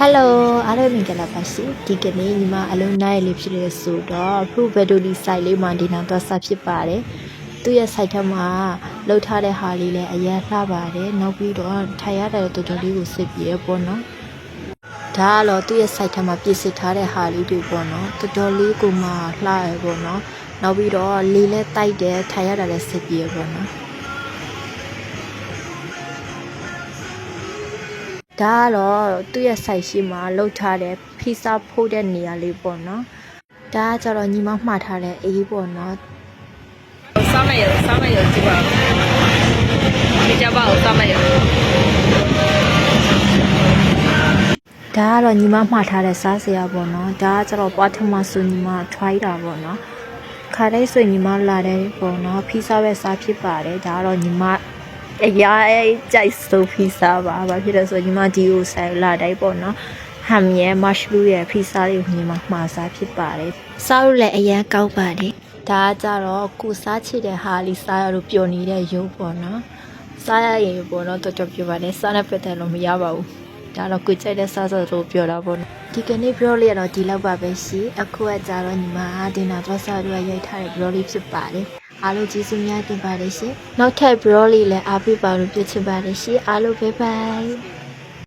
ဟယ်လိုအားလုံးမင်္ဂလာပါရှင်ဒီကနေ့ညီမအလုံးနိုင်လေးဖြစ်လို့ဆိုတော့ Pro Battery site လေးမှာဒီနာတော့ဆက်ဖြစ်ပါတယ်သူ့ရဲ့ site ထဲမှာလှုပ်ထားတဲ့ဟာလေးလည်းအရင်လှပါတယ်နောက်ပြီးတော့ထိုင်ရတဲ့တော်တော်လေးကိုစစ်ပြေပေါ့နော်ဒါကတော့သူ့ရဲ့ site ထဲမှာပြည့်စစ်ထားတဲ့ဟာလေးတွေပေါ့နော်တော်တော်လေးကိုမှလှရပေါ့နော်နောက်ပြီးတော့လေလည်းတိုက်တယ်ထိုင်ရတာလည်းစစ်ပြေပေါ့နော် ဒါကတော့သူ့ရဲ့ site ရှိမှာလှုပ်ထားတဲ့ဖီစာဖို့တဲ့နေရာလေးပေါ့နော်ဒါကကျတော့ညီမမှားထားတဲ့အေးပေါ့နော်စားမယ်ရစားမယ်ရကြည့်ပါဦးဒီကြပါဦးစားမယ်ရဒါကတော့ညီမမှားထားတဲ့စားစရာပေါ့နော်ဒါကကျတော့ပွားထမဆိုညီမ try တာပေါ့နော်ခါတိုင်းဆိုညီမလာတယ်ပေါ့နော်ဖီစာပဲစားဖြစ်ပါတယ်ဒါကတော့ညီမ အရာကြိုက်ဆိုဖီစာပါဘာဖြစ်လဲဆိုညီမဒီကိုဆိုင်လာတိုင်းပေါ့နော်ဟမ်ရဲ့ mushroom ရဲ့ဖီစာလေးကိုညီမမှားစားဖြစ်ပါတယ်စားလို့လည်းအရန်ကောက်ပါတယ်ဒါကကြတော့ကိုစားချစ်တဲ့ဟာလေးစားရလို့ပျော်နေတဲ့ရုပ်ပေါ့နော်စားရရင်ပေါ့နော်တော်တော်ပျော်ပါတယ်စားနဲ့ပတ်သက်လို့မရပါဘူးဒါတော့ကိုကြိုက်တဲ့စားစားတို့ပြောတာပေါ့နော်ဒီကနေ့ blog လေးကတော့ဒီလောက်ပါပဲရှိအခုကကြတော့ညီမဒီနာတော့စားတို့ရိုက်ထားတဲ့ blog လေးဖြစ်ပါတယ် အားလုံးကျေးဇူးများတင်ပါတယ်ရှင်နောက်ထပ် blog လေးလည်းအားပေးပါလို့ပြချင်ပါတယ်ရှင်အားလုံး bye bye